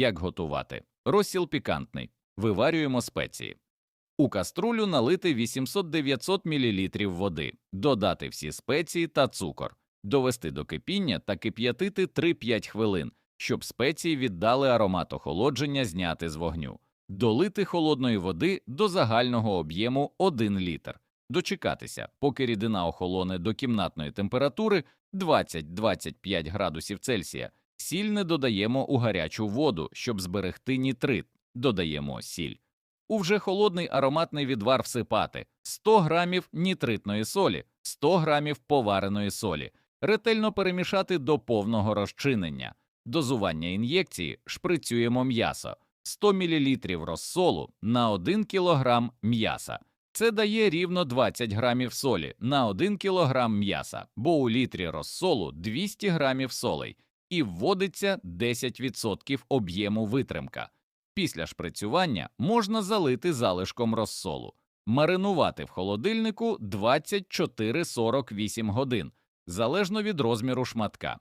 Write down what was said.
Як готувати? Розсіл пікантний. Виварюємо спеції. У каструлю налити 800-900 мл води, додати всі спеції та цукор, довести до кипіння та кип'ятити 3-5 хвилин, щоб спеції віддали аромат охолодження зняти з вогню, долити холодної води до загального об'єму 1 літр, дочекатися, поки рідина охолоне до кімнатної температури 20-25 градусів Цельсія, сіль не додаємо у гарячу воду, щоб зберегти нітрит, додаємо сіль. У вже холодний ароматний відвар всипати 100 грамів нітритної солі, 100 грамів повареної солі, ретельно перемішати до повного розчинення. Дозування ін'єкції шприцюємо м'ясо 100 мл розсолу на 1 кг м'яса. Це дає рівно 20 грамів солі на 1 кг м'яса, бо у літрі розсолу 200 грамів солей і вводиться 10% об'єму витримка. Після шприцювання можна залити залишком розсолу, маринувати в холодильнику 24-48 годин, залежно від розміру шматка.